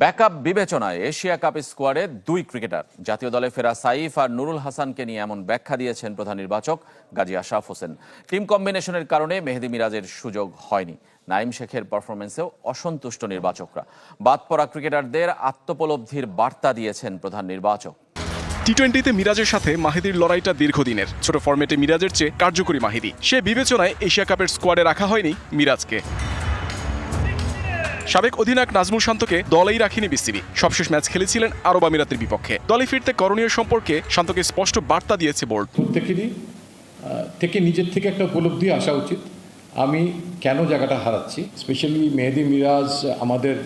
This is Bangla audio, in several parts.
ব্যাকআপ বিবেচনায় এশিয়া কাপ স্কোয়াডে দুই ক্রিকেটার। জাতীয় দলে ফেরা সাইফ আর নুরুল হাসানকে নিয়ে এমন ব্যাখ্যা দিয়েছেন প্রধান নির্বাচক গাজী আশরাফ হোসেন। টিম কম্বিনেশনের কারণে মেহেদি মিরাজের সুযোগ হয়নি। নাইম শেখের পারফরমেন্সেও অসন্তুষ্ট নির্বাচকরা। বাদ পড়া ক্রিকেটারদের আত্মপলব্ধির বার্তা দিয়েছেন প্রধান নির্বাচক। টি টোয়েন্টিতে মিরাজের সাথে মাহিদির লড়াইটা দীর্ঘদিনের। ছোট ফরম্যাটে মিরাজের চেয়ে কার্যকরী মাহিদি। সে বিবেচনায় এশিয়া কাপের স্কোয়াডে রাখা হয়নি মিরাজকে। সাবেক অধিনায়ক নাজমুল শান্তকে দলেই রাখিনি বিসিবি। সবশেষ ম্যাচ খেলেছিলেন আরব আমিরাতের বিপক্ষে। দলে ফিরতে করণীয় সম্পর্কে শান্তকে স্পষ্ট বার্তা দিয়েছে বোর্ড। প্রত্যেকেরই থেকে নিজের থেকে একটা উপলব্ধি আসা উচিত। আমি কেন জায়গাটা হারাচ্ছি? স্পেশালি মেহেদি মিরাজ আমাদের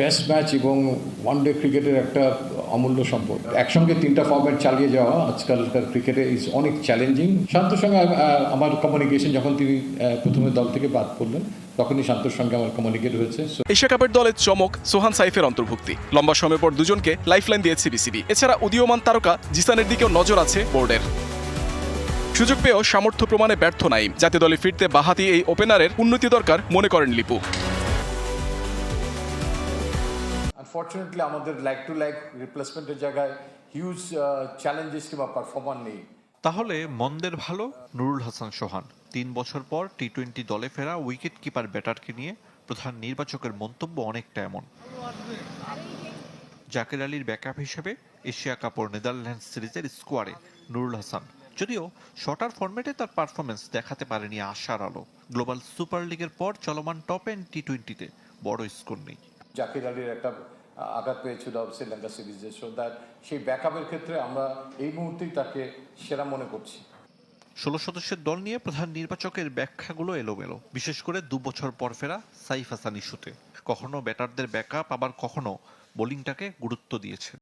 টেস্ট ম্যাচ এবং ওয়ান ডে ক্রিকেটের একটা অমূল্য সম্পদ। একসঙ্গে তিনটা ফর্ম্যাট চালিয়ে যাওয়া আজকালকার ক্রিকেটে ইজ অনেক চ্যালেঞ্জিং শান্তর সঙ্গে আমার কমিউনিকেশন যখন তিনি প্রথমে দল থেকে বাদ করলেন তখনই শান্তর সঙ্গে আমার কমিউনিকেট হয়েছে। এশিয়া কাপের দলে চমক সোহান সাইফের অন্তর্ভুক্তি। লম্বা সময় পর দুজনকে লাইফলাইন দিয়েছে বিসিবি। এছাড়া উদীয়মান তারকা জিসানের দিকেও নজর আছে বোর্ডের। সুযোগ পেয়েও সামর্থ্য প্রমাণে ব্যর্থ নাইম। জাতীয় দলে ফিরতে বাহাতি এই ওপেনারের উন্নতি দরকার মনে করেন লিপু। আনফর্চুনেটলি আমাদের লাইক টু লাইক রিপ্লেসমেন্টের জায়গায় হিউজ চ্যালেঞ্জেস কিংবা পারফর্মার নেই। তাহলে মন্দের ভালো নুরুল হাসান সোহান। তিন বছর পর টি টোয়েন্টি দলে ফেরা উইকেট কিপার ব্যাটারকে নিয়ে প্রধান নির্বাচকের মন্তব্য অনেকটা এমন। জাকির আলীর ব্যাকআপ হিসেবে এশিয়া কাপ ও নেদারল্যান্ডস সিরিজের স্কোয়াডে নুরুল হাসান। যদিও শর্টার ফরম্যাটে তার পারফরমেন্স দেখাতে পারেনি আশার আলো। গ্লোবাল সুপার লিগের পর চলমান টপ এন্ড টি টোয়েন্টিতে বড় স্কোর নেই। জাকির আলীর একটা আঘাত পেয়েছিল শ্রীলঙ্কা সিরিজে সো দ্যাট সেই ব্যাকআপের ক্ষেত্রে আমরা এই মুহূর্তেই তাকে সেরা মনে করছি। ষোলো সদস্যের দল নিয়ে প্রধান নির্বাচকের ব্যাখ্যাগুলো এলোমেলো। বিশেষ করে দু বছর পর ফেরা সাইফ হাসান ইস্যুতে। কখনো ব্যাটারদের ব্যাকআপ আবার কখনো বোলিংটাকে গুরুত্ব দিয়েছে